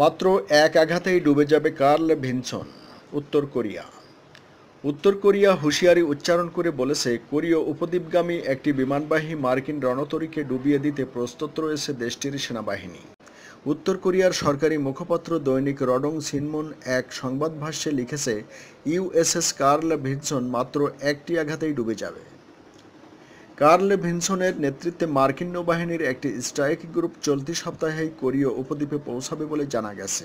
মাত্র এক আঘাতেই ডুবে যাবে কার্ল ভিনসন, উত্তর কোরিয়া। উত্তর কোরিয়া হুঁশিয়ারি উচ্চারণ করে বলেছে, কোরীয় উপদ্বীপগামী একটি বিমানবাহী মার্কিন রণতরীকে ডুবিয়ে দিতে প্রস্তুত রয়েছে দেশটির সেনাবাহিনী। উত্তর কোরিয়ার সরকারি মুখপাত্র দৈনিক রডং সিনমুন এক সংবাদ ভাষ্যে লিখেছে, ইউএসএস কার্ল ভিনসন মাত্র একটি আঘাতেই ডুবে যাবে। কার্ল ভিনসনের নেতৃত্বে মার্কিন নৌবাহিনীর একটি স্ট্রাইক গ্রুপ চলতি সপ্তাহেই কোরীয় উপদ্বীপে পৌঁছাবে বলে জানা গেছে।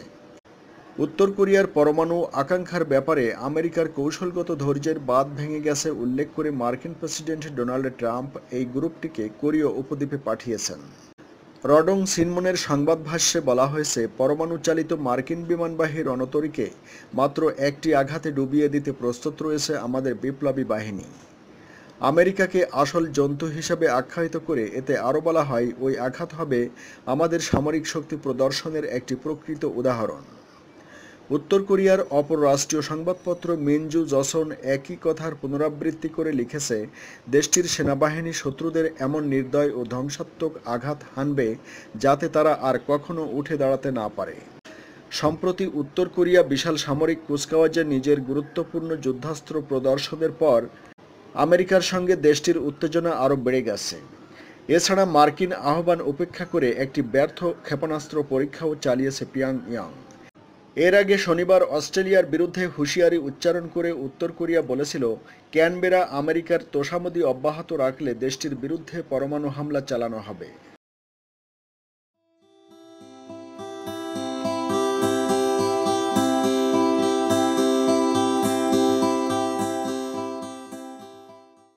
উত্তর কোরিয়ার পরমাণু আকাঙ্ক্ষার ব্যাপারে আমেরিকার কৌশলগত ধৈর্যের বাঁধ ভেঙে গেছে উল্লেখ করে মার্কিন প্রেসিডেন্ট ডোনাল্ড ট্রাম্প এই গ্রুপটিকে কোরীয় উপদ্বীপে পাঠিয়েছেন। রডং সিনমনের সংবাদ ভাষ্যে বলা হয়েছে পরমাণু চালিত মার্কিন বিমানবাহী রণতরীকে মাত্র একটি আঘাতে ডুবিয়ে দিতে প্রস্তুত রয়েছে আমাদের বিপ্লবী বাহিনী। আমেরিকাকে আসল জন্তু হিসেবে আখ্যায়িত করে এতে আরও বলা হয়, ওই আঘাত হবে আমাদের সামরিক শক্তি প্রদর্শনের একটি প্রকৃত উদাহরণ। উত্তর কোরিয়ার অপর রাষ্ট্রীয় সংবাদপত্র মিনজু জসন একই কথার পুনরাবৃত্তি করে লিখেছে, দেশটির সেনাবাহিনী শত্রুদের এমন নির্দয় ও ধ্বংসাত্মক আঘাত হানবে যাতে তারা আর কখনো উঠে দাঁড়াতে না পারে। সম্প্রতি উত্তর কোরিয়া বিশাল সামরিক কুচকাওয়াজে নিজের গুরুত্বপূর্ণ যুদ্ধাস্ত্র প্রদর্শনের পর আমেরিকার সঙ্গে দেশটির উত্তেজনা আরও বেড়ে গেছে। এছাড়া মার্কিন আহ্বান উপেক্ষা করে একটি ব্যর্থ ক্ষেপণাস্ত্র পরীক্ষাও চালিয়েছে পিয়াং ইয়াং এর আগে শনিবার অস্ট্রেলিয়ার বিরুদ্ধে হুঁশিয়ারি উচ্চারণ করে উত্তর কোরিয়া বলেছিল, ক্যানবেরা আমেরিকার তোষামদি অব্যাহত রাখলে দেশটির বিরুদ্ধে পরমাণু হামলা চালানো হবে।